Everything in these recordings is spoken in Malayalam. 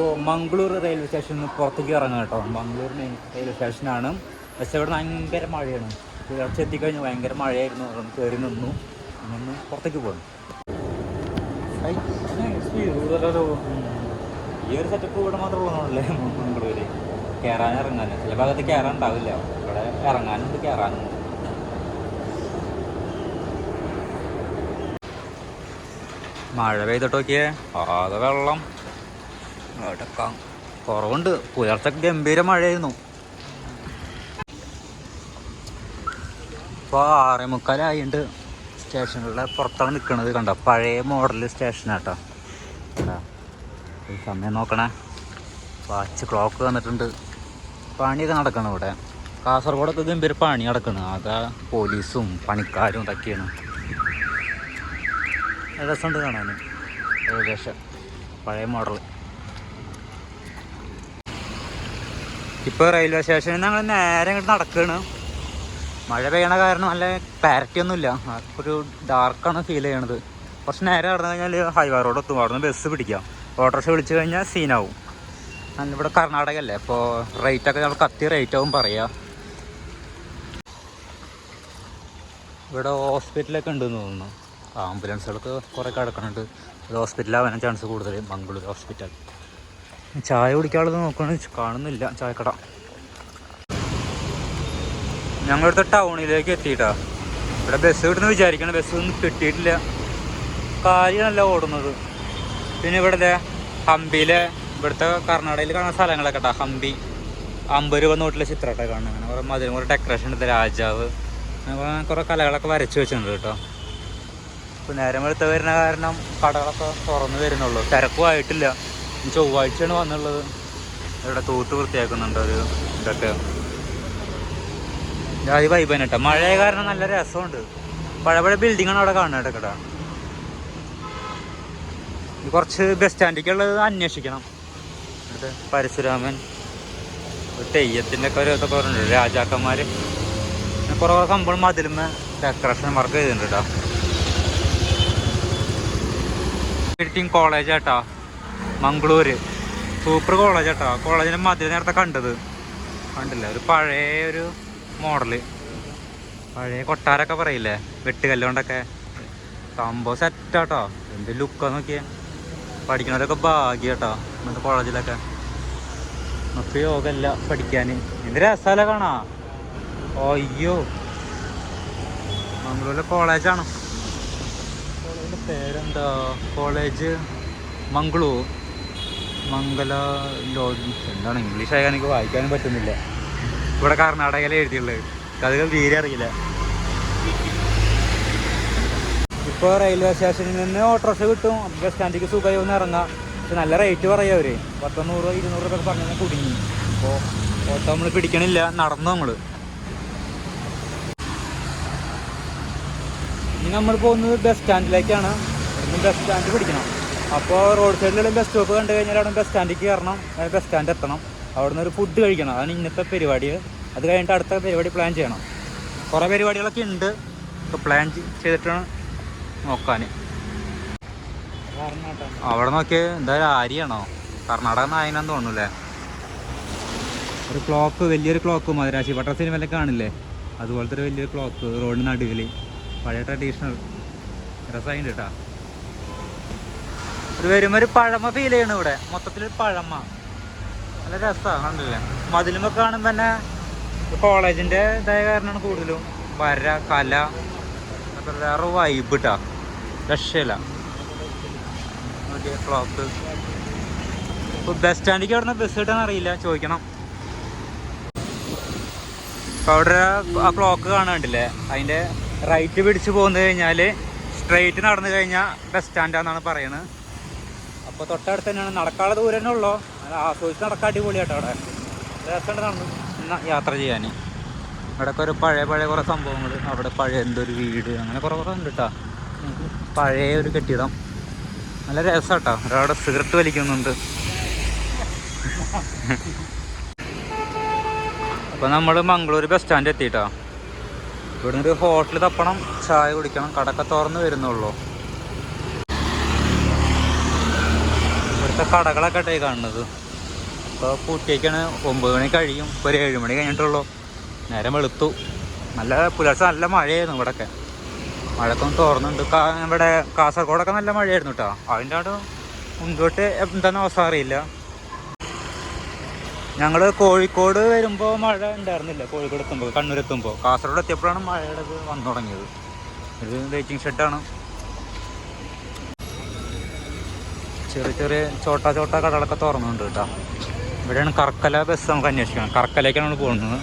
ഇപ്പോൾ മംഗളൂർ റെയിൽവേ സ്റ്റേഷനിൽ നിന്ന് പുറത്തേക്ക് ഇറങ്ങുക കേട്ടോ. മംഗളൂർ മെയിൻ റെയിൽവേ സ്റ്റേഷനാണ് പക്ഷെ ഇവിടെ ഭയങ്കര മഴയാണ്. പുലർച്ചെ എത്തിക്കഴിഞ്ഞ് ഭയങ്കര മഴയായിരുന്നു. അതുകൊണ്ട് കയറി നിന്നു. നിന്ന് പുറത്തേക്ക് പോകണം ഈ ഒരു സെറ്റപ്പ് ഇവിടെ മാത്രമേ ഉള്ളതാണല്ലേ മംഗളൂര്. കയറാൻ ഇറങ്ങാൻ ചില ഭാഗത്ത് കയറാൻ ഉണ്ടാവില്ല. ഇവിടെ ഇറങ്ങാനുണ്ട് കയറാനുണ്ട് മഴ പെയ്തിട്ടൊക്കെ ആകെ വെള്ളം. അടക്കാം. കുറവുണ്ട്. പുലർച്ചെ ഗംഭീര മഴയായിരുന്നു. ഇപ്പോൾ ആറേ മുക്കാലായിണ്ട് സ്റ്റേഷനുകളുടെ പുറത്താണ് നിൽക്കുന്നത് കണ്ടോ? പഴയ മോഡൽ സ്റ്റേഷനാട്ടോ. സമയം നോക്കണേ. വാച്ച് ക്ലോക്ക് വന്നിട്ടുണ്ട്. പണിയൊക്കെ നടക്കണം ഇവിടെ. കാസർഗോഡൊക്കെ ഗംഭീര പണി നടക്കണം. ആകെ പോലീസും പണിക്കാരും ഇതൊക്കെയാണ്. രസമുണ്ട് കാണാൻ ഏകദേശം പഴയ മോഡൽ ഇപ്പോൾ റെയിൽവേ സ്റ്റേഷനിൽ നിന്ന് ഞങ്ങൾ നേരെ ഇങ്ങോട്ട് നടക്കുകയാണ് മഴ പെയ്യണ കാരണം നല്ല ക്ലാരിറ്റി ഒന്നുമില്ല. ഒരു ഡാർക്കാണ് ഫീൽ ചെയ്യണത്. കുറച്ച് നേരെ നടന്നു കഴിഞ്ഞാൽ ഹൈവേ റോഡ് എത്തും. അവിടെ നിന്ന് ബസ് പിടിക്കാം. ഓട്ടോറിക്ഷ വിളിച്ചു കഴിഞ്ഞാൽ സീനാവും ഇവിടെ കർണാടക അല്ലേ? അപ്പോൾ റേറ്റൊക്കെ നമ്മൾ കത്തി റേറ്റ് ആവും പറയാ. ഇവിടെ ഹോസ്പിറ്റലൊക്കെ ഉണ്ടെന്ന് തോന്നുന്നു. ആംബുലൻസുകൾക്ക് കുറേ കിടക്കുന്നുണ്ട് ഹോസ്പിറ്റലാവാനും ചാൻസ് കൂടുതൽ മംഗളൂർ ഹോസ്പിറ്റൽ ചായ കുടിക്കാനുള്ളത് നോക്കണ കാണുന്നില്ല. ചായക്കട. ഞങ്ങളടുത്ത് ടൗണിലേക്ക് എത്തിയിട്ടാ. ഇവിടെ ബസ് കിട്ടുന്ന വിചാരിക്കണം. ബസ് ഒന്നും കിട്ടിയിട്ടില്ല. കാര്യമല്ല ഓടുന്നത്. പിന്നെ ഇവിടെ ഹംപിയിലെ ഇവിടുത്തെ കർണാടകയിൽ കാണുന്ന സ്ഥലങ്ങളൊക്കെ കേട്ടോ ഹംപി. അമ്പത് രൂപ നോട്ടിലെ ചിത്രമൊക്കെ കാണുന്നത്. അങ്ങനെ കുറേ മതിലും കുറേ ഡെക്കറേഷൻ എടുത്ത രാജാവ്. അങ്ങനെ കുറേ കലകളൊക്കെ വരച്ച് വെച്ചിട്ടുണ്ട് കേട്ടോ. ഇപ്പോൾ നേരം വെളുത്ത് വരുന്ന കാരണം കടകളൊക്കെ തുറന്ന് വരുന്നുള്ളൂ. തിരക്കും ആയിട്ടില്ല. ചൊവ്വാഴ്ചയാണ് വന്നുള്ളത്. ഇവിടെ തൂത്ത് വൃത്തിയാക്കുന്നുണ്ട് ഒരു ഇതൊക്കെ. ജാതി വൈബൻ കേട്ടോ കാരണം നല്ല രസമുണ്ട്. പഴയ പഴയ ബിൽഡിങ്ങാണ് അവിടെ കാണുന്നത് ഇനി കുറച്ച് ബസ് സ്റ്റാൻഡിലേക്കുള്ളത് അന്വേഷിക്കണം. ഇവിടുത്തെ പരശുരാമൻ തെയ്യത്തിന്റെ ഒക്കെ ഒരു ഇതൊക്കെ പറഞ്ഞിട്ടുണ്ട് രാജാക്കന്മാർ കുറേ കുറേ സംഭവം മതിലുമേ ഡെക്കറേഷൻ വർക്ക് ചെയ്തിട്ടുണ്ട് കേട്ടോ കോളേജ് കേട്ടോ മംഗളൂര് സൂപ്പർ കോളേജ് കേട്ടോ കോളേജിന്റെ മതിൽ നേരത്തെ കണ്ടത്. കണ്ടില്ല. ഒരു പഴയ ഒരു മോഡൽ പഴയ കൊട്ടാരൊക്കെ പറയില്ലേ? വെട്ടുകല്ലുകൊണ്ടൊക്കെ സംഭവം സെറ്റാട്ടോ എന്ത് ലുക്കാ നോക്കിയേ. പഠിക്കണതൊക്കെ ഭാഗ്യ കേട്ടോ ഇന്നത്തെ കോളേജിലൊക്കെ നമുക്ക് യോഗല്ല പഠിക്കാൻ എന്ത് രസമല്ല കാണാ. അയ്യോ. മംഗളൂരിലെ കോളേജാണ് കോളേജിന്റെ പേരെന്താ? കോളേജ് മംഗളൂർ മംഗല ലോഡി എന്താണ്? ഇംഗ്ലീഷ് ആയാൽ എനിക്ക് വായിക്കാനും പറ്റുന്നില്ല. ഇവിടെ കർണാടകയിലെ എഴുതിയുള്ളത്. കഥകൾ തീരെ അറിയില്ല. ഇപ്പോൾ റെയിൽവേ സ്റ്റേഷനിൽ നിന്ന് ഓട്ടോറിക്ഷ കിട്ടും. ബസ് സ്റ്റാൻഡിലേക്ക് സുഖമായി ഒന്ന് ഇറങ്ങാം. പക്ഷെ നല്ല റേറ്റ് പറയാം അവർ പത്തൊന്നൂറ് ഇരുന്നൂറ് രൂപ പറഞ്ഞാൽ കുടുങ്ങി. അപ്പോൾ ഓട്ടോ നമ്മൾ പിടിക്കണില്ല. നടന്നു നമ്മൾ ഇനി നമ്മൾ പോകുന്നത് ബസ് സ്റ്റാൻഡിലേക്കാണ് ബസ് സ്റ്റാൻഡ് പിടിക്കണം. അപ്പോൾ റോഡ് സൈഡിലുള്ള ബസ് സ്റ്റോപ്പ് കണ്ടു കഴിഞ്ഞാൽ അവിടെ ബസ് സ്റ്റാൻഡിലേക്ക് കയറണം. ബസ് സ്റ്റാൻഡ് എത്തണം. അവിടെ നിന്ന് ഒരു ഫുഡ് കഴിക്കണം. അതാണ് ഇന്നത്തെ പരിപാടി. അത് കഴിഞ്ഞിട്ട് അടുത്ത പരിപാടി പ്ലാൻ ചെയ്യണം. കുറേ പരിപാടികളൊക്കെ ഉണ്ട്. ഇപ്പോൾ പ്ലാൻ ചെയ്തിട്ടാണ് നോക്കാൻ അവിടെ നോക്കിയേ എന്തായാലും ആര്യാണോ കർണാടക നായനാന്ന് തോന്നുന്നു ഒരു ക്ലോക്ക് വലിയൊരു ക്ലോക്ക് മധുരാശി പട്ട സിനിമയിലൊക്കെ കാണില്ലേ? അതുപോലത്തെ ഒരു വലിയൊരു ക്ലോക്ക് റോഡിന് നടുവിൽ പഴയ ട്രഡീഷണൽ രസമായിട്ട് കേട്ടാ ഒരു വരുമ്പോൾ ഒരു പഴമ ഫീൽ ചെയ്യണം ഇവിടെ. മൊത്തത്തിൽ പഴമ. നല്ല രസമാണ് കണ്ടില്ലേ? മതിലുമൊക്കെ കാണുമ്പോൾ തന്നെ കോളേജിന്റെ ഇതായ കാരണമാണ് കൂടുതലും വര കല വേറെ വൈബ് ഇട്ടാ രക്ഷയില്ല. ക്ലോക്ക് ഇപ്പോൾ ബസ് സ്റ്റാൻഡിലേക്ക് അവിടെ ബസ് കിട്ടാൻ അറിയില്ല ചോദിക്കണം. അപ്പോൾ അവിടെ ആ ക്ലോക്ക് കാണാണ്ടില്ലേ അതിന്റെ റൈറ്റ് പിടിച്ച് പോന്നു കഴിഞ്ഞാൽ സ്ട്രെയിറ്റ് നടന്നു കഴിഞ്ഞാൽ ബസ് സ്റ്റാൻഡാന്നാണ് പറയുന്നത് അപ്പോൾ തൊട്ടടുത്ത് തന്നെയാണ്. നടക്കാനുള്ള ദൂരം തന്നെ ഉള്ളൂ? ആസ്വദിച്ച് നടക്കാൻ അടിപൊളിയാട്ടോ അവിടെ. ന- യാത്ര ചെയ്യാൻ ഇവിടെയൊക്കെ ഒരു പഴയ പഴയ കുറേ സംഭവങ്ങൾ അവിടെ പഴയ എന്തൊരു വീട്. അങ്ങനെ കുറേ കുറേ ഉണ്ട് പഴയ ഒരു കെട്ടിടം. നല്ല രസമാട്ടോ ഒരാളുടെ സിഗരറ്റ് വലിക്കുന്നുണ്ട്. അപ്പോൾ നമ്മൾ മംഗളൂർ ബസ് സ്റ്റാൻഡ് എത്തിയിട്ടോ ഇവിടുന്ന് ഒരു ഹോട്ടൽ തപ്പണം ചായ കുടിക്കണം കടക്ക തുറന്ന് വരുന്നുള്ളൂ. ഇവിടുത്തെ കടകളൊക്കെ ആയിട്ടായി കാണുന്നത്. ഇപ്പോൾ പൂട്ടിയേക്കാണ് ഒമ്പത് മണി കഴിയും. ഒരു ഏഴ് മണി കഴിഞ്ഞിട്ടുള്ളൂ. നേരം വെളുത്തു. നല്ല പുലർച്ചെ നല്ല മഴയായിരുന്നു ഇവിടെയൊക്കെ മഴക്കൊന്നും തോർന്നുണ്ട്. ഇവിടെ കാസർഗോഡൊക്കെ നല്ല മഴയായിരുന്നു കേട്ടോ അതിന്റെ അവിടെ മുൻപോട്ട് എന്താണെന്ന് അവസ്ഥ അറിയില്ല. ഞങ്ങൾ കോഴിക്കോട് വരുമ്പോൾ മഴ ഉണ്ടായിരുന്നില്ല. കോഴിക്കോട് എത്തുമ്പോൾ കണ്ണൂർ എത്തുമ്പോൾ കാസർഗോഡ് എത്തിയപ്പോഴാണ് മഴയുടെ വന്നു തുടങ്ങിയത്. ഇത് വെയിറ്റിംഗ് ഷെഡാണ് ചെറിയ ചെറിയ ചോട്ട ചോട്ട കടകളൊക്കെ തുറന്നുണ്ട് കേട്ടോ. ഇവിടെയാണ് കർക്കല ബസ് നമുക്ക് അന്വേഷിക്കണം. കർക്കലേക്കാണ് നമ്മൾ പോകുന്നത്.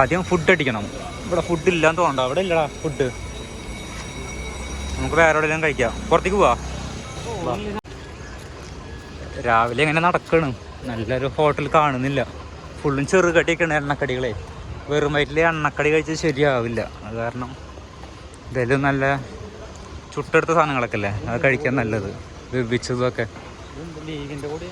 ആദ്യം ഫുഡ് അടിക്കണം. ഇവിടെ ഫുഡ് ഇല്ലാന്ന് തോന്നണ്ട. അവിടെ ഇല്ലടാ ഫുഡ് നമുക്ക് വേറെ എവിടെയെല്ലാം കഴിക്കാം. പുറത്തേക്ക് പോവാ. രാവിലെ എങ്ങനെ നടക്കണം. നല്ലൊരു ഹോട്ടൽ കാണുന്നില്ല. ഫുള്ളും ചെറുകടിയൊക്കെയാണ് എണ്ണക്കടികളെ. വെറും വയറ്റിൽ എണ്ണക്കടി കഴിച്ചത് ശരിയാവില്ല. അത് കാരണം ഇതിലും നല്ല ചുട്ടെടുത്ത സാധനങ്ങളൊക്കെ അല്ലേ? അത് കഴിക്കാൻ നല്ലത്. കൂടെ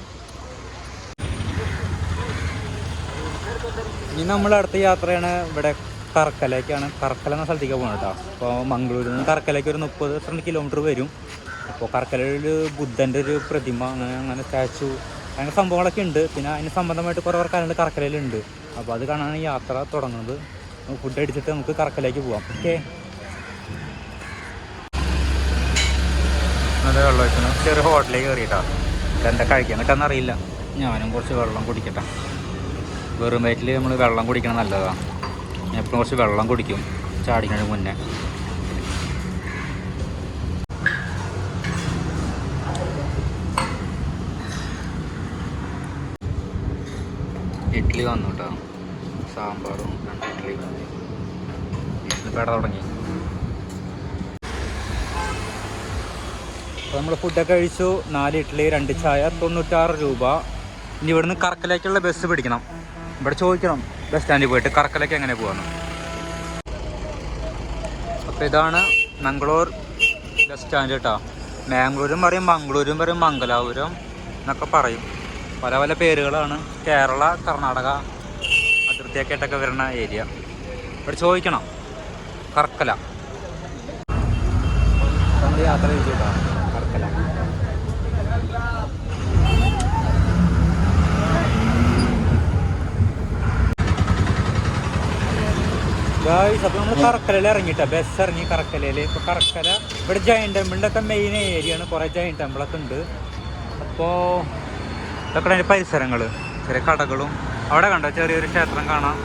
ഇനി നമ്മൾ അടുത്ത യാത്രയാണ് ഇവിടെ കറക്കലേക്കാണ് കറക്കല എന്ന സ്ഥലത്തേക്ക് പോകണം കേട്ടോ അപ്പോൾ മംഗളൂരിൽ നിന്ന് കറക്കലേക്ക് ഒരു മുപ്പത് എത്ര കിലോമീറ്റർ വരും. അപ്പോൾ കർക്കലയിൽ ബുദ്ധന്റെ ഒരു പ്രതിമ അങ്ങനെ അങ്ങനെ സ്റ്റാച്ചു അങ്ങനെ സംഭവങ്ങളൊക്കെ ഉണ്ട്. പിന്നെ അതിന് സംബന്ധമായിട്ട് കുറേ കുറേ കാര്യങ്ങൾ കർക്കലയിലുണ്ട്. അപ്പോൾ അത് കാണാനാണ് യാത്ര തുടങ്ങുന്നത്. ഫുഡ് അടിച്ചിട്ട് നമുക്ക് കറക്കലേക്ക് പോവാം. ഓക്കെ? നല്ല വെള്ളം വെച്ചു ചെറിയ ഹോട്ടലിലേക്ക് കയറിയിട്ടാ. എന്താ കഴിക്കാൻ കിട്ടാന്നറിയില്ല ഞാനും കുറച്ച് വെള്ളം കുടിക്കട്ടെ. വെറും വയറ്റിൽ നമ്മൾ വെള്ളം കുടിക്കണം നല്ലതാണ് ഞാൻ എപ്പോഴും കുറച്ച് വെള്ളം കുടിക്കും ചാടിക്കുന്നതിന് മുന്നേ. ഇഡ്ഡലി വന്നു കേട്ടോ സാമ്പാറും രണ്ട് ഇഡ്ഡലി. പേട തുടങ്ങി. അപ്പോൾ നമ്മൾ ഫുഡൊക്കെ കഴിച്ചു. നാല് ഇഡ്ഡലി രണ്ട് ചായ തൊണ്ണൂറ്റാറ് രൂപ. ഇനി ഇവിടുന്ന് കറക്കലേക്കുള്ള ബസ് പിടിക്കണം. ഇവിടെ ചോദിക്കണം ബസ് സ്റ്റാൻഡിൽ പോയിട്ട് കറക്കലേക്ക് എങ്ങനെ പോകണം അപ്പോൾ ഇതാണ് മംഗളൂർ ബസ് സ്റ്റാൻഡ് കേട്ടോ മാംഗ്ലൂരും പറയും മംഗളൂരും പറയും മംഗലാപുരം എന്നൊക്കെ പറയും. പല പല പേരുകളാണ്. കേരള കർണാടക അതിർത്തിയൊക്കെ ആയിട്ടൊക്കെ വരുന്ന ഏരിയ ഇവിടെ ചോദിക്കണം കർക്കല. യാത്ര ചെയ്തു കേട്ടോ കർക്കല ഗായ്സ് അപ്പോൾ നമ്മൾ കറക്കലയിൽ ഇറങ്ങിയിട്ടാ. ബസ് ഇറങ്ങി കറക്കലയിൽ ഇപ്പൊ കറക്കല ഇവിടെ ജൈൻ ടെമ്പിളിന്റെ ഒക്കെ മെയിൻ ഏരിയ ആണ്. കുറേ ജൈൻ ടെമ്പിളൊക്കെ ഉണ്ട്. അപ്പോ ഇതൊക്കെ അതിന്റെ പരിസരങ്ങൾ ചെറിയ കടകളും. അവിടെ കണ്ടോ? ചെറിയൊരു ക്ഷേത്രം കാണാം.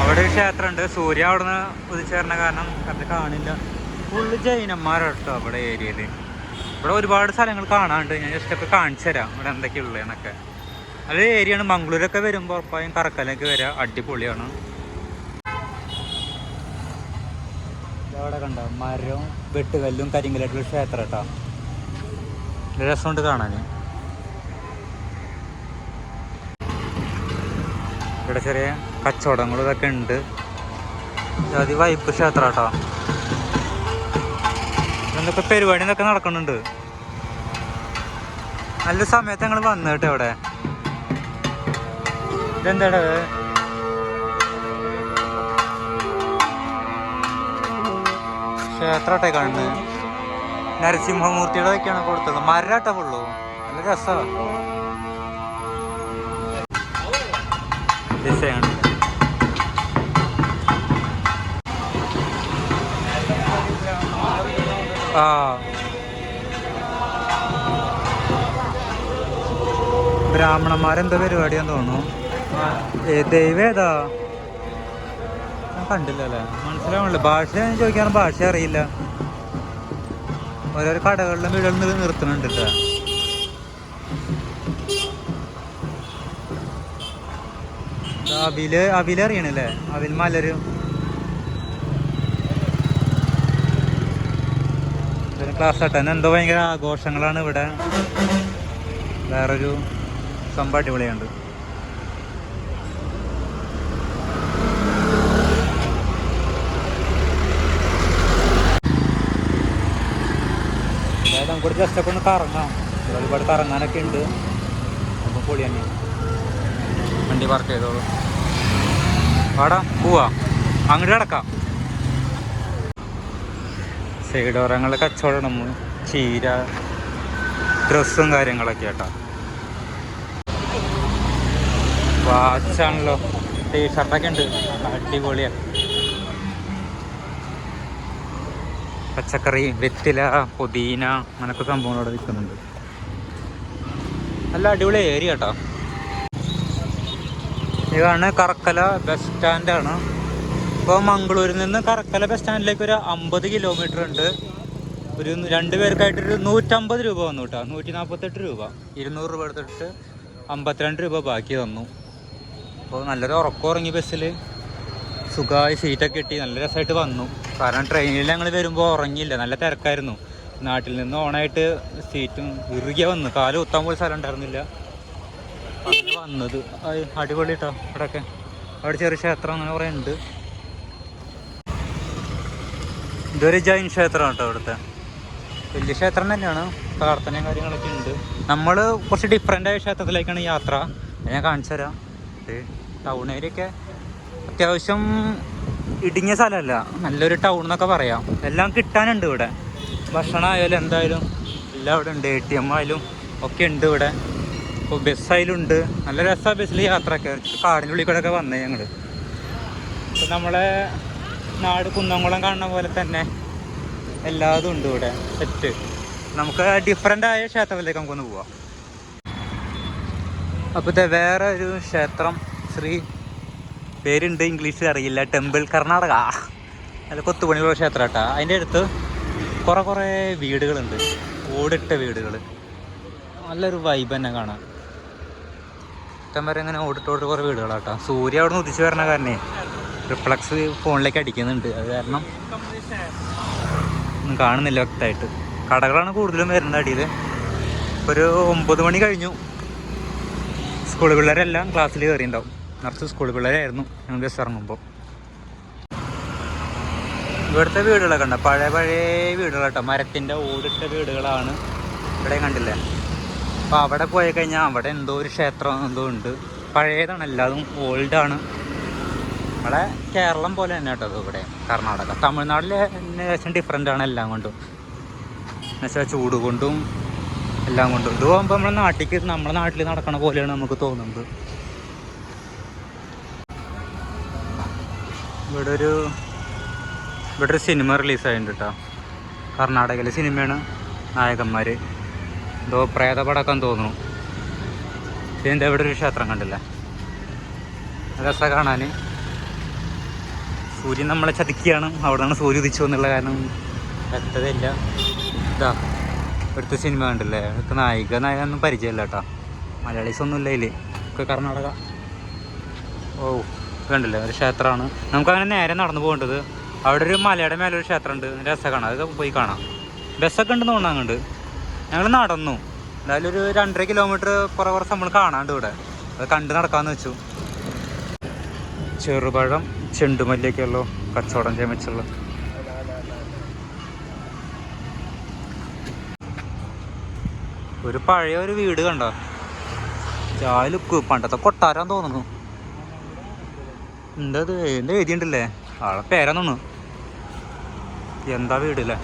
അവിടെ ഒരു ക്ഷേത്രമുണ്ട് സൂര്യ അവിടെ നിന്ന് ഉദിച്ചേരണ കാരണം കറക്റ്റ് കാണില്ല. ഫുള്ള് ജൈനന്മാരാട്ടോ അവിടെ ഏരിയയിൽ ഇവിടെ ഒരുപാട് സ്ഥലങ്ങൾ കാണാനുണ്ട്. ഞാൻ ജസ്റ്റ് ഒക്കെ കാണിച്ചു തരാം. ഇവിടെ എന്തൊക്കെയുള്ളതെന്നൊക്കെ ഏരിയ ഏരിയയാണ് മംഗളൂരൊക്കെ വരുമ്പോൾ ഉറപ്പായും കറക്കലേക്ക് വരാം. അടിപൊളിയാണ്. അവിടെ കണ്ട? മരവും വെട്ടുകല്ലും കരിങ്കലായിട്ടുള്ള ക്ഷേത്രം കേട്ടോ. രസമുണ്ട് കാണാൻ ഇവിടെ ചെറിയ കച്ചവടങ്ങളും ഇതൊക്കെ ഉണ്ട്. ജാതി വൈപ്പ് ക്ഷേത്രം കേട്ടോ. എന്തൊക്കെ പരിപാടി എന്നൊക്കെ നടക്കുന്നുണ്ട്? നല്ല സമയത്ത് ഞങ്ങൾ വന്നു കേട്ടോ ഇവിടെ. ഇതെന്താടാ ഇത്? ക്ഷേത്രട്ടെ കാണുന്നത് നരസിംഹമൂർത്തിയുടെ ഒക്കെയാണ് കൊടുത്തത്. മരാട്ട ഫുള്ളു നല്ല രസമാണ് ഡിസൈൻ ആ. ബ്രാഹ്മണന്മാരെന്തോ പരിപാടിയാന്ന് തോന്നുന്നു? ദൈവേതാ കണ്ടില്ലല്ലേ? ഭാഷ ഞാൻ ഭാഷ അറിയില്ല. ഓരോരോ കടകളിലും വീടുകളിൽ നിർത്തുന്നുണ്ട് അവിൽ അവിൽ അറിയണല്ലേ? അവിൽ മലരും. ക്ലാസ് ആട്ടെ. എന്തോ ഭയങ്കര ആഘോഷങ്ങളാണ് ഇവിടെ. വേറൊരു സംഭവം അടിപൊളിയുണ്ട് നമുക്ക് ജസ്റ്റ് ഒന്ന് കറങ്ങാം. ഒരുപാട് കറങ്ങാനൊക്കെ ഉണ്ട്. അപ്പോൾ പൊളി തന്നെ. വണ്ടി പാർക്ക് ചെയ്തോളൂ. വാടാ പോവാ. അങ്ങോട്ട് കിടക്കാം സൈഡ് ഓരങ്ങൾ കച്ചവടം ചീര ഡ്രസ്സും കാര്യങ്ങളൊക്കെ കേട്ടോ വാച്ചാണല്ലോ ടീഷർട്ടൊക്കെ ഉണ്ട്. അടിപൊളിയാ. പച്ചക്കറി വെറ്റില പുതിന അങ്ങനൊക്കെ സംഭവങ്ങൾ അവിടെ വിൽക്കുന്നുണ്ട്. നല്ല അടിപൊളി ഏരിയ കേട്ടോ. ഇതാണ് കറക്കല ബസ് സ്റ്റാൻഡാണ് ഇപ്പോൾ മംഗളൂരിൽ നിന്ന് കറക്കല ബസ് സ്റ്റാൻഡിലേക്ക് ഒരു അമ്പത് കിലോമീറ്റർ ഉണ്ട്. ഒരു രണ്ട് പേർക്കായിട്ടൊരു നൂറ്റമ്പത് രൂപ വന്നു കേട്ടോ. നൂറ്റി നാൽപ്പത്തെട്ട് രൂപ. ഇരുന്നൂറ് രൂപ എടുത്തിട്ട് അമ്പത്തിരണ്ട് രൂപ ബാക്കി തന്നു. അപ്പോൾ നല്ലൊരു ഉറക്കം ഉറങ്ങി ബസ്സിൽ സുഖമായി സീറ്റൊക്കെ കിട്ടി. നല്ല രസമായിട്ട് വന്നു. കാരണം ട്രെയിനിൽ ഞങ്ങൾ വരുമ്പോൾ ഉറങ്ങിയില്ല. നല്ല തിരക്കായിരുന്നു. നാട്ടിൽ നിന്ന് ഓണായിട്ട് സീറ്റും ഇറുകിയ വന്നു. കാൽ കുത്താൻ പോലും സ്ഥലം ഉണ്ടായിരുന്നില്ല. അങ്ങനെ വന്നത്. അടിപൊളി കേട്ടോ ഇവിടെയൊക്കെ അവിടെ ചെറിയ ക്ഷേത്രം അങ്ങനെ കുറേ ഉണ്ട്. ഇതൊരു ജൈൻ ക്ഷേത്രമാണ് കേട്ടോ അവിടുത്തെ. വലിയ ക്ഷേത്രം തന്നെയാണ്. പ്രാർത്ഥനയും കാര്യങ്ങളൊക്കെ ഉണ്ട്. നമ്മൾ കുറച്ച് ഡിഫറെന്റ് ആയ ക്ഷേത്രത്തിലേക്കാണ് യാത്ര. ഞാൻ കാണിച്ചു തരാം ടൗൺ ഏരിയ ഒക്കെ അത്യാവശ്യം ഇടുങ്ങിയ സ്ഥലമല്ല. നല്ലൊരു ടൗൺ എന്നൊക്കെ പറയാം. എല്ലാം കിട്ടാനുണ്ട് ഇവിടെ. ഭക്ഷണം ആയാലും എന്തായാലും എല്ലാം ഇവിടെ ഉണ്ട്. എ ടി എം ആയാലും ഒക്കെ ഉണ്ട് ഇവിടെ. ഇപ്പോൾ ബസ്സായാലും ഉണ്ട്. നല്ല രസമാണ് ബസ്സിൽ യാത്രയൊക്കെ. കാടിന്റെ ഉള്ളിൽ കൂടെ ഒക്കെ വന്നേ ഞങ്ങൾ ഇപ്പം നമ്മളെ നാട് കുന്നംകുളം കാണുന്ന പോലെ തന്നെ എല്ലാതും ഉണ്ട് ഇവിടെ. സെറ്റ്. നമുക്ക് ഡിഫറെന്റ് ആയ ക്ഷേത്രത്തിലേക്ക് നമുക്കൊന്ന് പോവാം. അപ്പോൾ ഇത് വേറെ ഒരു ക്ഷേത്രം ശ്രീ പേരുണ്ട് ഇംഗ്ലീഷിൽ അറിയില്ല ടെമ്പിൾ കർണാടക. അല്ല കൊത്തുപണിയുള്ള ക്ഷേത്രം കേട്ടോ അതിന്റെ അടുത്ത് കുറേ കുറേ വീടുകളുണ്ട്. ഓടിട്ട വീടുകൾ നല്ലൊരു വൈബ് തന്നെ കാണാം ഇഷ്ടം വരെ ഇങ്ങനെ ഓടിട്ടോട്ട് ഓടിട്ട് കുറേ വീടുകളാട്ടോ. സൂര്യ അവിടെ നിന്ന് ഉദിച്ച് വരണ കാരണേ റിഫ്ലക്സ് ഫോണിലേക്ക് അടിക്കുന്നുണ്ട്. അത് കാരണം ഒന്നും കാണുന്നില്ല വ്യക്തമായിട്ട്. കടകളാണ് കൂടുതലും വരുന്നത് അടിയിൽ ഒരു ഒമ്പത് മണി കഴിഞ്ഞു. സ്കൂൾ പിള്ളേരെല്ലാം ക്ലാസ്സിൽ കയറിയിട്ടുണ്ടാവും നിറച്ച് സ്കൂൾ പിള്ളേരായിരുന്നു ഞങ്ങൾ ബസ് ഇറങ്ങുമ്പോൾ. ഇവിടുത്തെ വീടുകളൊക്കെ ഉണ്ട് പഴയ പഴയ വീടുകൾ കേട്ടോ. മരത്തിന്റെ ഓടിട്ട വീടുകളാണ് ഇവിടെ കണ്ടില്ലേ? അപ്പോൾ അവിടെ പോയി കഴിഞ്ഞാൽ അവിടെ എന്തോ ഒരു ക്ഷേത്രം എന്തോ ഉണ്ട്. പഴയതാണ് എല്ലാതും ഓൾഡാണ്. നമ്മളെ കേരളം പോലെ തന്നെ കേട്ടോ ഇവിടെ കർണാടക. തമിഴ്നാട്ടിൽ ഏകദേശം ഡിഫറെന്റ് ആണ് എല്ലാം കൊണ്ടും. എന്നുവെച്ചാൽ ചൂട് കൊണ്ടും എല്ലാം കൊണ്ടും. ഇത് പോകുമ്പോൾ നമ്മുടെ നാട്ടിലേക്ക് നമ്മുടെ നാട്ടിൽ നടക്കണ പോലെയാണ് നമുക്ക് തോന്നുന്നത്. ഇവിടെ ഒരു ഇവിടെ ഒരു സിനിമ റിലീസായിട്ടുണ്ട് കേട്ടോ കർണാടകയിലെ സിനിമയാണ് നായകന്മാർ എന്തോ പ്രേതപടക്കം തോന്നുന്നു. ഇതിന്റെ ഇവിടെ ഒരു ക്ഷേത്രം കണ്ടില്ല? രസ കാണാൻ സൂര്യൻ നമ്മളെ ചതിക്കുകയാണ്. അവിടെ നിന്ന് സൂര്യ ഉദിച്ചു എന്നുള്ള കാരണം വ്യക്തതയില്ല. ഇതാ ഇവിടുത്തെ സിനിമ കണ്ടില്ലേ? ഇതൊക്കെ നായിക നായകനൊന്നും പരിചയമില്ല കേട്ടോ മലയാളീസ് ഒന്നും ഇല്ല ഇതിൽ ഒക്കെ കർണാടക. ഓ. കണ്ടില്ലേ? ഒരു ക്ഷേത്രമാണ്. നമുക്കങ്ങനെ നേരെ നടന്നു പോകേണ്ടത്. അവിടെ ഒരു മലയുടെ മേലെ ഒരു ക്ഷേത്രം ഉണ്ട് രസം കാണാം അതൊക്കെ പോയി കാണാം. ബസ്സൊക്കെ ഉണ്ടെന്ന് തോന്നുന്നു അങ്ങോട്ട്. ഞങ്ങൾ നടന്നു. എന്തായാലും ഒരു രണ്ടര കിലോമീറ്റർ കുറേ കുറച്ച് നമ്മൾ കാണാണ്ട് ഇവിടെ. അത് കണ്ട് നടക്കാമെന്ന് വെച്ചു. ചെറുപഴം ചെണ്ടുമല്ലിയൊക്കെയല്ലോ കച്ചവടം ചെയ്യാൻ വെച്ചുള്ളത്. ഒരു പഴയ ഒരു വീട് കണ്ടോ? ലുക്ക്. പണ്ടത്തെ കൊട്ടാരം തോന്നുന്നു. എന്തത് എന്താ എഴുതിയുണ്ടല്ലേ ആളെ പേരാന്നു എന്താ വീടല്ലേ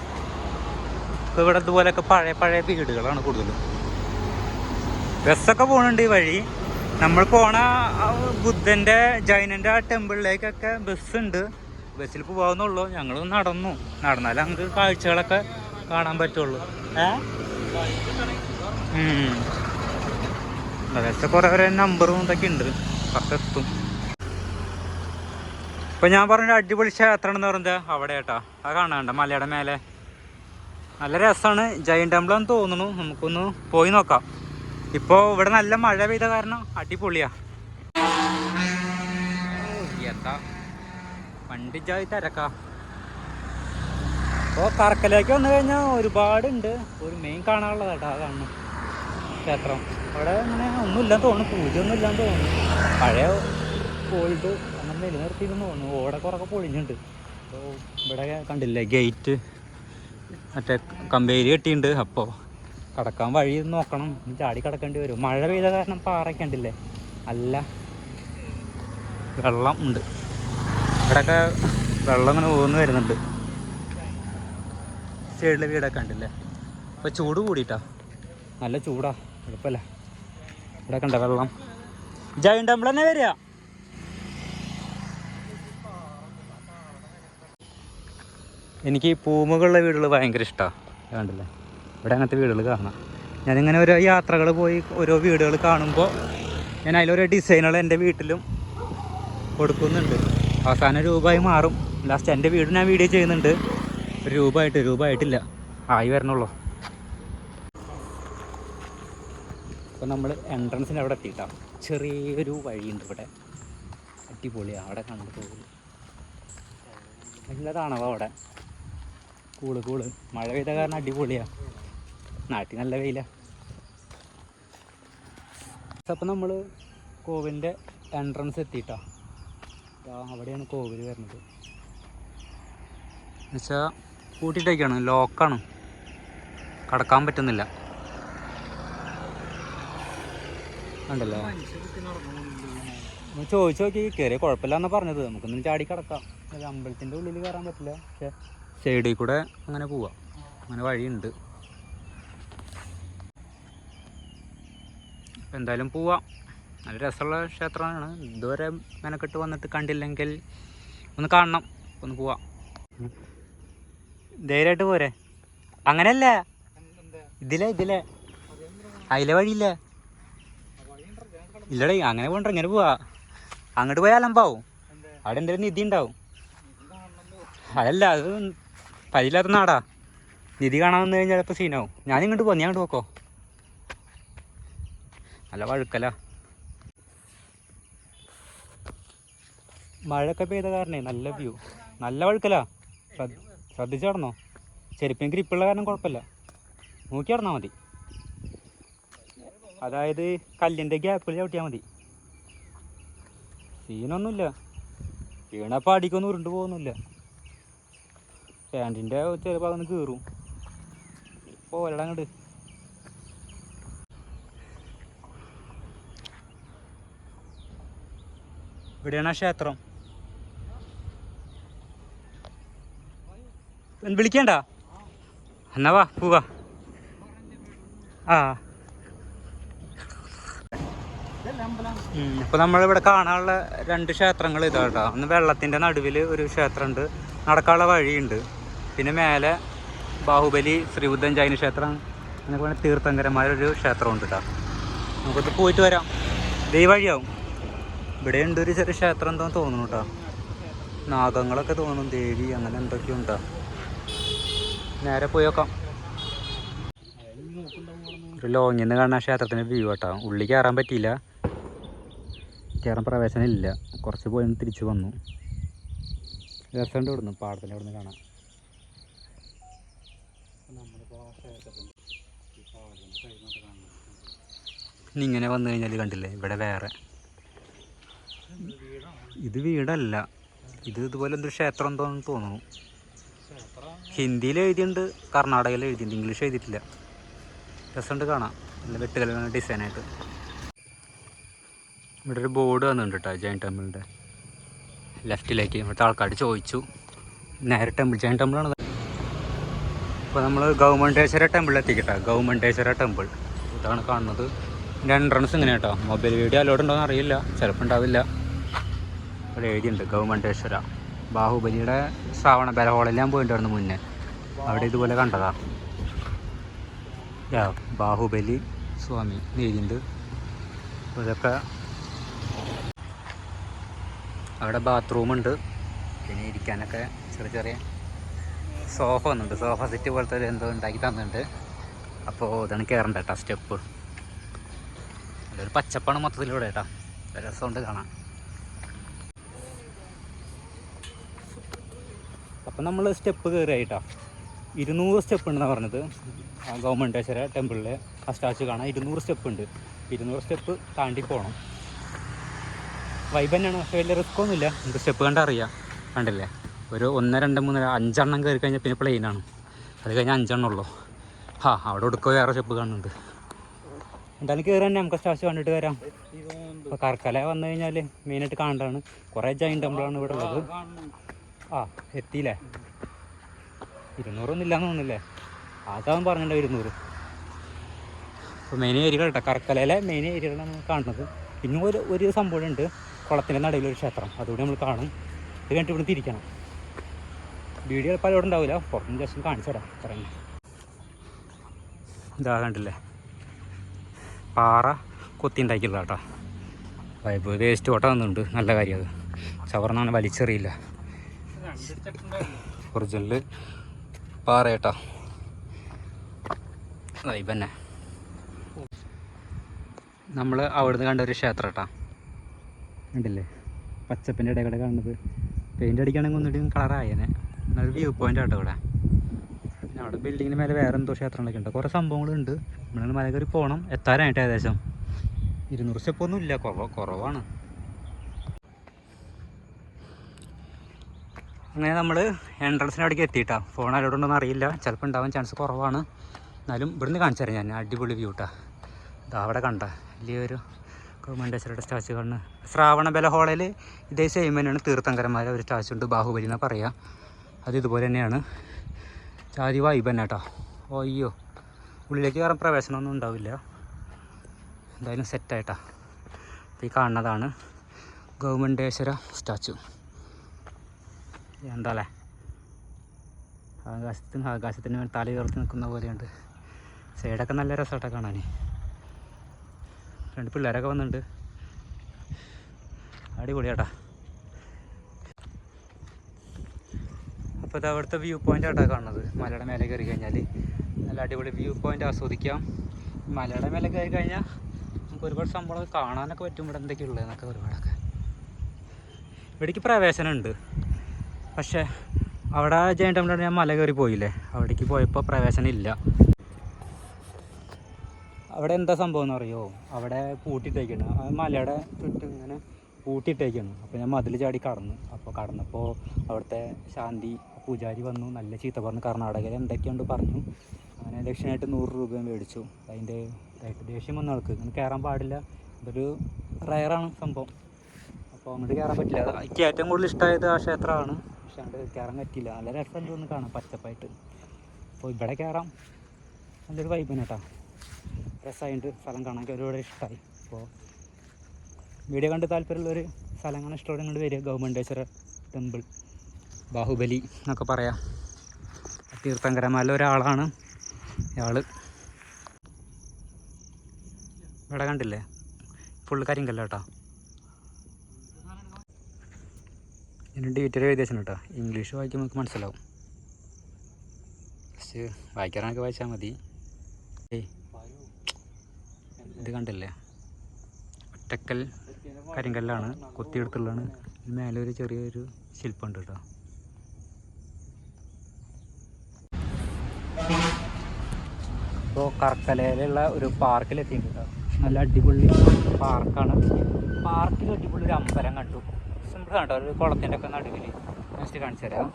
ഇപ്പൊ ഇവിടെ ഇതുപോലെയൊക്കെ പഴയ പഴയ വീടുകളാണ് കൂടുതലും. ബസ്സൊക്കെ പോകുന്നുണ്ട് ഈ വഴി. നമ്മൾ പോണ ബുദ്ധന്റെ ജൈനന്റെ ആ ടെമ്പിളിലേക്കൊക്കെ ബസ് ഉണ്ട് ബസ്സിൽ പോകാവുന്നുള്ളൂ ഞങ്ങൾ നടന്നു. നടന്നാലേ നമുക്ക് കാഴ്ചകളൊക്കെ കാണാൻ പറ്റുള്ളൂ. ഏ? ബസ് കുറേ നമ്പറും ഇതൊക്കെ ഉണ്ട്. കറക്റ്റ് എത്തും. ഇപ്പൊ ഞാൻ പറഞ്ഞ അടിപൊളി ക്ഷേത്രം എന്ന് പറയുന്നത് അവിടെ കേട്ടോ. അത് കാണാണ്ട മലയുടെ മേലെ. നല്ല രസമാണ് ജൈൻ ടെമ്പിളാന്ന് തോന്നുന്നു. നമുക്കൊന്ന് പോയി നോക്കാം. ഇപ്പോൾ ഇവിടെ നല്ല മഴ പെയ്ത കാരണം അടിപൊളിയാ. എന്താ? വണ്ടി ജായി തിരക്കാ. അപ്പോൾ കറക്കലേക്ക് വന്നു കഴിഞ്ഞാൽ ഒരുപാടുണ്ട്. ഒരു മെയിൻ കാണാനുള്ളത് കേട്ടോ കാണുന്നു ക്ഷേത്രം. അവിടെ അങ്ങനെ ഒന്നുമില്ലാന്ന് തോന്നുന്നു. പൂജ ഒന്നും ഇല്ലാന്ന് തോന്നുന്നു. പഴയ ഓൾഡ് അങ്ങനെ നിർത്തിയിരുന്നു തോന്നുന്നു ഓടക്കുറൊക്കെ കുറേ പൊളിഞ്ഞുണ്ട് അപ്പോൾ ഇവിടെ കണ്ടില്ലേ ഗേറ്റ് മറ്റേ കമ്പേരി കെട്ടിയിട്ടുണ്ട് അപ്പോൾ കടക്കാൻ വഴി നോക്കണം. ചാടി കടക്കേണ്ടി വരും. മഴ പെയ്ത കാരണം പാറയൊക്കെ ഉണ്ടല്ലേ അല്ല വെള്ളം ഉണ്ട്. ഇവിടെയൊക്കെ വെള്ളം ഇങ്ങനെ പോകുന്നു വരുന്നുണ്ട്. സൈഡിലെ വീടൊക്കെ ഉണ്ടല്ലേ അപ്പോൾ ചൂട് കൂടിയിട്ടാ. നല്ല ചൂടാ. കുഴപ്പമില്ല. ഇവിടെ കണ്ട വെള്ളം? ജൈൻ ടെമ്പിൾ തന്നെ വരിക. എനിക്ക് ഈ പൂമുകളുള്ള വീടുകൾ ഭയങ്കര ഇഷ്ടമാണ് കണ്ടില്ലേ? ഇവിടെ അങ്ങനത്തെ വീടുകൾ കാണാം. ഞാനിങ്ങനെ ഓരോ യാത്രകൾ പോയി ഓരോ വീടുകൾ കാണുമ്പോൾ ഞാൻ അതിലോരോ ഡിസൈനുകൾ എന്റെ വീട്ടിലും കൊടുക്കുന്നുണ്ട്. അവസാന രൂപമായി മാറും. ലാസ്റ്റ് എന്റെ വീട് ഞാൻ വീഡിയോ ചെയ്യുന്നുണ്ട്. ഒരു രൂപമായിട്ട് രൂപമായിട്ടില്ല ആയി വരണുള്ളൂ. അപ്പോൾ നമ്മൾ എൻട്രൻസിന് അവിടെ എത്തിയിട്ടാണ് ചെറിയൊരു വഴിയുണ്ട് ഇവിടെ. അടിപൊളിയാണ് അവിടെ കണ്ടു പോകും നല്ലതാണോ അവിടെ. കൂൾ കൂൾ മഴ പെയ്ത കാരണം അടിപൊളിയാ. നാട്ടിൽ നല്ല വെയിലാ. അപ്പം നമ്മൾ കോവിലിന്റെ എൻട്രൻസ് എത്തിയിട്ടാ. അവിടെയാണ് കോവിൽ വരുന്നത്. എന്നുവെച്ചാൽ കൂട്ടിയിട്ടേക്കാണ് ലോക്കാണ്. കടക്കാൻ പറ്റുന്നില്ല. ഉണ്ടല്ലോ ചോദിച്ചു നോക്കി കയറിയ കുഴപ്പമില്ലാന്നാ പറഞ്ഞത്. നമുക്കൊന്നും ചാടി കിടക്കാം. അമ്പലത്തിന്റെ ഉള്ളിൽ കയറാൻ പറ്റില്ല. പക്ഷെ സൈഡിൽ കൂടെ അങ്ങനെ പോവാം. അങ്ങനെ വഴിയുണ്ട്. എന്തായാലും പോവാം. നല്ല രസമുള്ള ക്ഷേത്രമാണ്. ഇതുവരെ മെനക്കെട്ട് വന്നിട്ട് കണ്ടില്ലെങ്കിൽ ഒന്ന് കാണണം. ഒന്ന് പോവാം. ധൈര്യമായിട്ട് പോരെ. അങ്ങനെയല്ല. ഇതിലേ ഇതിലേ. അതിലെ വഴിയില്ല. ഇല്ലടേ അങ്ങനെ പോകണ്ട ഇങ്ങനെ പോവാ. അങ്ങോട്ട് പോയാൽ അവിടെ എന്തെങ്കിലും നിധി ഉണ്ടാവും. അതല്ല അത് പരിയില്ലാത്ത നാടാ നിധി കാണാൻ വന്നു കഴിഞ്ഞാൽ ചിലപ്പോൾ സീനാവും ഞാൻ ഇങ്ങോട്ട് പോ നീ അങ്ങോട്ട് പോക്കോ. നല്ല വഴുക്കല. മഴയൊക്കെ പെയ്ത കാരണേ നല്ല വ്യൂ നല്ല വഴുക്കല. ശ്രദ്ധിച്ചു കടന്നോ ചെരുപ്പിന് ഗ്രിപ്പുള്ള കാരണം കുഴപ്പമില്ല. നോക്കി നടന്നാൽ മതി. അതായത് കല്ലിന്റെ ഗ്യാപ്പിൽ ചവിട്ടിയാൽ മതി. സീനൊന്നുമില്ല വീണപ്പോൾ അടിക്കൊന്നും ഉരുണ്ട് പോകുന്നില്ല. പാന്റിന്റെ ചെറിയ ഭാഗം കീറും. പോരട അങ്ങോട്ട് ഇവിടെയാണ് ആ ക്ഷേത്രം. വിളിക്കണ്ട? എന്നാ വാ പോവാ. ആ. ഇപ്പൊ നമ്മളിവിടെ കാണാനുള്ള രണ്ട് ക്ഷേത്രങ്ങൾ ഇതാ ഒന്ന് വെള്ളത്തിന്റെ നടുവിൽ ഒരു ക്ഷേത്രമുണ്ട് നടക്കാനുള്ള വഴിയുണ്ട്. പിന്നെ മേലെ ബാഹുബലി ശ്രീബുദ്ധൻ ജൈന ക്ഷേത്രം അങ്ങനെ ഒരു തീർത്ഥങ്കരന്മാരൊരു ക്ഷേത്രമുണ്ട് കേട്ടോ നമുക്കിത് പോയിട്ട് വരാം. ദൈ വഴിയാവും. ഇവിടെ ഉണ്ട് ഒരു ചെറിയ ക്ഷേത്രം എന്തോ തോന്നുന്നു കേട്ടോ നാഗങ്ങളൊക്കെ തോന്നും ദേവി അങ്ങനെ എന്തൊക്കെയോ ഉണ്ടോ നേരെ പോയി നോക്കാം. ഒരു ലോങ്ങിൽ നിന്ന് കാണുന്ന ക്ഷേത്രത്തിന്റെ വ്യൂ കേട്ടോ. ഉള്ളിൽ കയറാൻ പറ്റിയില്ല. കയറാൻ പ്രവേശനം ഇല്ല. കുറച്ച് പോയി തിരിച്ചു വന്നു. രസമുണ്ട് ഇവിടുന്ന് പാടത്തിന്റെ ഇവിടുന്ന് കാണാം ഇങ്ങനെ വന്നു കഴിഞ്ഞാൽ കണ്ടില്ലേ? ഇവിടെ വേറെ. ഇത് വീടല്ല. ഇത് ഇതുപോലെ എന്തൊരു ക്ഷേത്രം എന്തോന്ന് തോന്നുന്നു. ഹിന്ദിയിൽ എഴുതിയിട്ടുണ്ട് കർണാടകയിൽ എഴുതിയിട്ടുണ്ട് ഇംഗ്ലീഷ് എഴുതിയിട്ടില്ല. രസമുണ്ട് കാണാം നല്ല വെട്ടുകല ഡിസൈനായിട്ട് ഇവിടെ ഒരു ബോർഡ് വന്നിട്ടുണ്ട് കേട്ടോ ജയൻ ടെമ്പിളിന്റെ ലെഫ്റ്റിലേക്ക് ഇവിടുത്തെ ആൾക്കാർ ചോദിച്ചു. നേരെ ടെമ്പിൾ ജയൻ ടെമ്പിളാണ് ഇപ്പോൾ നമ്മൾ ഗൗമണ്ടേശ്വര ടെമ്പിൾ എത്തിക്കട്ടെ. ഗൗമണ്ടേശ്വര ടെമ്പിൾ ഇതാണ് കാണുന്നത്. ഇതിന്റെ എൻട്രൻസ് ഇങ്ങനെ കേട്ടോ. മൊബൈൽ വീഡിയോ അലോഡ് ഉണ്ടോയെന്ന് അറിയില്ല. ചിലപ്പോൾ ഉണ്ടാവില്ല. ഇവിടെ എഴുതിയുണ്ട് ഗൗമണ്ടേശ്വര. ബാഹുബലിയുടെ ശ്രാവണ ബല ഹോളെല്ലാം പോയിട്ടുണ്ടായിരുന്നു മുന്നേ. അവിടെ ഇതുപോലെ കണ്ടതാ. ബാഹുബലി സ്വാമി എഴുതിയിട്ടുണ്ട്. ഇതൊക്കെ അവിടെ ബാത്റൂമുണ്ട് പിന്നെ ഇരിക്കാനൊക്കെ ചെറിയ ചെറിയ സോഫ വന്നിട്ടുണ്ട് സോഫ സെറ്റ് പോലത്തെ ഒരു എന്തോ ഉണ്ടാക്കി തന്നിട്ടുണ്ട്. അപ്പോൾ ഇതാണ് കയറേണ്ട കേട്ടോ സ്റ്റെപ്പ്. ഒരു പച്ചപ്പാണ് മൊത്തത്തിലൂടെ കേട്ടോ രസമുണ്ട് കാണാൻ. അപ്പം നമ്മൾ സ്റ്റെപ്പ് കയറിയായിട്ടോ ഇരുന്നൂറ് സ്റ്റെപ്പ് ഉണ്ടെന്നാണ് പറഞ്ഞത്. ഗവൺമെന്റേശ്വര ടെമ്പിളിൽ ആ സ്റ്റാച്ചു കാണാൻ ഇരുന്നൂറ് സ്റ്റെപ്പ് ഉണ്ട്. ഇരുന്നൂറ് സ്റ്റെപ്പ് താണ്ടി പോകണം വൈബ് തന്നെയാണ്. പക്ഷേ വലിയ റിസ്ക് ഒന്നുമില്ല. നമുക്ക് സ്റ്റെപ്പ് കണ്ടാൽ അറിയാം. കണ്ടില്ലേ? ഒരു ഒന്ന് രണ്ട് മൂന്ന് അഞ്ചെണ്ണം കയറി കഴിഞ്ഞാൽ പിന്നെ പ്ലെയിനാണ് അത് കഴിഞ്ഞാൽ അഞ്ചെണ്ണം ഉള്ളൂ. ആ അവിടെ ഒടുക്കോ വേറെ ഷെപ്പ് കാണുന്നുണ്ട്. എന്തായാലും കയറി തന്നെ നമുക്ക് സ്റ്റാച്ചു കണ്ടിട്ട് വരാം. ഇപ്പോൾ കർക്കല വന്നു കഴിഞ്ഞാൽ മെയിനായിട്ട് കാണേണ്ടതാണ് കുറേ ജൈൻ ടെമ്പിളാണ് ഇവിടെ ഉള്ളത്. ആ എത്തിയില്ലേ? ഇരുന്നൂറൊന്നും ഇല്ലാന്ന് തോന്നുന്നില്ലേ? ആദ്യം പറഞ്ഞിട്ടുണ്ടോ ഇരുന്നൂറ്? അപ്പോൾ മെയിൻ ഏരിയകൾ കേട്ടോ കർക്കലയിലെ മെയിൻ ഏരിയകളാണ് നമ്മൾ കാണുന്നത്. പിന്നെ ഒരു ഒരു സംഭവം ഉണ്ട്. കുളത്തിന്റെ നടുവിലൊരു ക്ഷേത്രം. അതുകൂടി നമ്മൾ കാണും. ഇത് കണ്ടിട്ട് ഇവിടെ തിരിക്കണം. വീഡിയോ ചിലപ്പോൾ അവിടെ ഉണ്ടാവില്ല. പുറത്തുനിന്ന് ജസ്റ്റ് കാണിച്ചു തരാം. പറയുന്നത് ഇതാ കണ്ടില്ലേ? പാറ കൊത്തി ഉണ്ടാക്കിയുള്ള കേട്ടോ വേസ്റ്റ് ഓട്ടം വന്നിട്ടുണ്ട്. നല്ല കാര്യം അത്. ചവർന്നാണ് വലിച്ചെറിയില്ല. ഒറിജിനൽ പാറ കേട്ടോ. വൈബ് തന്നെ. നമ്മൾ അവിടുന്ന് കണ്ട ഒരു ക്ഷേത്രം കേട്ടാ. കണ്ടില്ലേ? പച്ചപ്പിന്റെ ഇടയിൽ കാണുന്നത്. പെയിന്റ് അടിക്കുകയാണെങ്കിൽ ഒന്നുകൂടി കളറായേനെ നല്ലൊരു വ്യൂ പോയിന്റ് ആട്ടോ ഇവിടെ. പിന്നെ അവിടെ ബിൽഡിങ്ങിന് മേലെ വേറെ എന്തോ ക്ഷേത്രങ്ങളൊക്കെ ഉണ്ട്. കുറേ സംഭവങ്ങളുണ്ട്. നമ്മൾ മല കയറി പോകണം എത്താനായിട്ട് ഏകദേശം ഇരുന്നൂറ് സ്റ്റെപ്പ് ഒന്നും ഇല്ല. കുറവ് കുറവാണ്. അങ്ങനെ നമ്മൾ എൻട്രൻസിന്റെ അവിടേക്ക് എത്തിയിട്ടാ. ഫോൺ അലോഡ് ഉണ്ടോന്ന് അറിയില്ല. ചിലപ്പോൾ ഉണ്ടാവാൻ ചാൻസ് കുറവാണ്. എന്നാലും ഇവിടുന്ന് കാണിച്ചു തരാം ഞാൻ. അടിപൊളി വ്യൂ കേട്ടാ ഇതാ അവിടെ കണ്ട. വലിയൊരു ഗവൺമെന്റേശ്വരുടെ സ്റ്റാച്ചു കാണുന്നത് ശ്രാവണബല ഹോളയിൽ ഇതേ സെയിം തന്നെയാണ് തീർത്ഥങ്കരന്മാരെ ഒരു സ്റ്റാച്ചു ഉണ്ട്. ബാഹുബലി എന്നാണ് പറയുക അത് ഇതുപോലെ തന്നെയാണ്. ചാരി വൈബ് തന്നെ കേട്ടോ അയ്യോ. ഉള്ളിലേക്ക് കയറാൻ പ്രവേശനമൊന്നും ഉണ്ടാവില്ല. എന്തായാലും സെറ്റായിട്ടാ ഈ കാണുന്നതാണ് ഗവൺമെന്റേശ്വര സ്റ്റാച്ചു. എന്താല്ലേ? ആകാശത്തിന് ആകാശത്തിന് തല ഉയർത്തി നിൽക്കുന്ന പോലെയുണ്ട്. സൈഡൊക്കെ നല്ല രസമായിട്ടാണ് കാണാൻ രണ്ട് പിള്ളേരൊക്കെ വന്നിട്ടുണ്ട് അടിപൊളിയാട്ടാ അപ്പോൾ ഇത് അവിടുത്തെ വ്യൂ പോയിന്റ് ആട്ടാ കാണുന്നത്. മലയുടെ മേലെ കയറി കഴിഞ്ഞാൽ നല്ല അടിപൊളി വ്യൂ പോയിന്റ് ആസ്വദിക്കാം. മലയുടെ മേലെ കയറി കഴിഞ്ഞാൽ നമുക്ക് ഒരുപാട് സംഭവം കാണാനൊക്കെ പറ്റും ഇവിടെ എന്തൊക്കെയുള്ളതെന്നൊക്കെ ഒരുപാടൊക്കെ. ഇവിടേക്ക് പ്രവേശനമുണ്ട്. പക്ഷേ അവിടെ ജയൻ ടെമ്പിളാണ് ഞാൻ മല കയറി പോയില്ലേ? അവിടേക്ക് പോയപ്പോൾ പ്രവേശനം ഇല്ല അവിടെ എന്താ സംഭവം എന്ന് അറിയോ? അവിടെ പൂട്ടിയിട്ടേക്കാണ് ആ മലയുടെ ചുറ്റും ഇങ്ങനെ പൂട്ടിയിട്ടേക്കാണ് അപ്പോൾ ഞാൻ മതിൽ ചാടി കടന്നു. അപ്പോൾ കടന്നപ്പോൾ അവിടുത്തെ ശാന്തി പൂജാരി വന്നു നല്ല ചീത്ത പറഞ്ഞു. കർണാടകയിൽ എന്തൊക്കെയുണ്ട് പറഞ്ഞു. അങ്ങനെ ദക്ഷിണയായിട്ട് നൂറ് രൂപ മേടിച്ചു. അതിന്റെ ഇതായിട്ട് ദേഷ്യം വന്ന ആൾക്ക്. ഇങ്ങനെ കയറാൻ പാടില്ല. ഇതൊരു റയറാണ് സംഭവം. അപ്പോൾ അങ്ങോട്ട് കയറാൻ പറ്റില്ല. എനിക്ക് ഏറ്റവും കൂടുതൽ ഇഷ്ടമായത് ആ ക്ഷേത്രമാണ്. പക്ഷെ അങ്ങോട്ട് കയറാൻ പറ്റില്ല. നല്ല രസമുണ്ട് ഒന്ന് കാണാം പച്ചപ്പായിട്ട്. അപ്പോൾ ഇവിടെ കയറാം. നല്ലൊരു വൈബിന് കേട്ടോ. രസമായിട്ട് സ്ഥലം കാണാൻ ഒരുപാട് ഇഷ്ടമായി. അപ്പോൾ വീഡിയോ കണ്ട് താല്പര്യമുള്ളൊരു സ്ഥലങ്ങൾ ഇഷ്ടമുള്ള ഇങ്ങോട്ട് വരിക. ഗവൺമെന്റേശ്വര ടെമ്പിൾ ബാഹുബലി എന്നൊക്കെ പറയാം. തീർത്ഥങ്കരമാല ഒരാളാണ് ഇയാൾ ഇവിടെ കണ്ടില്ലേ? ഫുള്ള് കരിങ്കല്ല കേട്ടോ. ഇതിന് ഡീറ്റെയിൽ എഴുതിയ കേട്ടോ. ഇംഗ്ലീഷ് വായിക്കുമ്പോൾ നമുക്ക് മനസ്സിലാവും. ജസ്റ്റ് വായിക്കാനൊക്കെ വായിച്ചാൽ മതി. ഇത് കണ്ടില്ലേ? ഒറ്റക്കൽ കരിങ്കല്ലാണ് കൊത്തിയെടുത്തുള്ളതാണ്. മേലെ ഒരു ചെറിയൊരു ശില്പമുണ്ട് കേട്ടോ. ഇപ്പോൾ കർക്കലയിലുള്ള ഒരു കേട്ടോ. നല്ല അടിപൊളി പാർക്കാണ്. പാർക്കിൽ അടിപൊളി ഒരു അമ്പലം കണ്ടു. സിമ്പിൾ കണ്ടോ ഒരു കുളത്തിന്റെ ഒക്കെ നടുവിൽ. നെക്സ്റ്റ് കാണിച്ചു തരാം.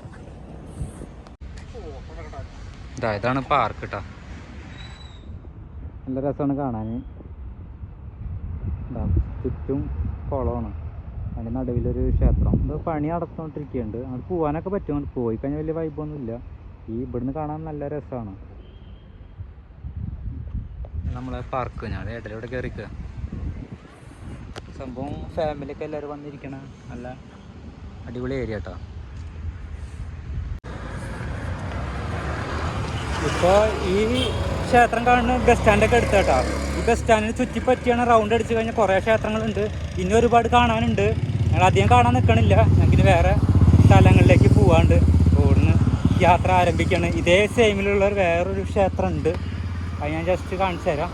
ഇതാ ഇതാണ് പാർക്ക് കേട്ടോ. നല്ല രസമാണ് കാണാൻ. ചുറ്റും കുളമാണ്. അതിന്റെ നടുവിലൊരു ക്ഷേത്രം. ഇത് പണി നടത്തോണ്ടിരിക്കുന്നുണ്ട് അങ്ങോട്ട് പോകാനൊക്കെ പറ്റും പോയി കഴിഞ്ഞാൽ വലിയ വൈബൊന്നും ഇല്ല ഈ ഇവിടുന്ന് കാണാൻ നല്ല രസമാണ്. നമ്മളെ പാർക്ക് ഞങ്ങൾ ഇടയിലൂടെ കയറിക്കുക സംഭവം ഫാമിലിയൊക്കെ എല്ലാവരും വന്നിരിക്കണ. നല്ല അടിപൊളി ഏരിയ കേട്ടോ ഇപ്പോൾ ഈ ക്ഷേത്രം കാണുന്ന ബസ് സ്റ്റാൻഡൊക്കെ എടുത്ത കേട്ടോ. ഈ ബസ് സ്റ്റാൻഡിന് ചുറ്റിപ്പറ്റിയാണ് റൗണ്ട് അടിച്ച് കഴിഞ്ഞാൽ കുറേ ക്ഷേത്രങ്ങളുണ്ട്. ഇനി ഒരുപാട് കാണാനുണ്ട്. ഞങ്ങൾ അധികം കാണാൻ നിൽക്കണില്ല ഞങ്ങൾക്ക് വേറെ സ്ഥലങ്ങളിലേക്ക് പോവാണ്ട്. റോഡിന് യാത്ര ആരംഭിക്കുകയാണ് ഇതേ സെയിമിലുള്ള വേറൊരു ക്ഷേത്രം ഉണ്ട് അത് ഞാൻ ജസ്റ്റ് കാണിച്ചു തരാം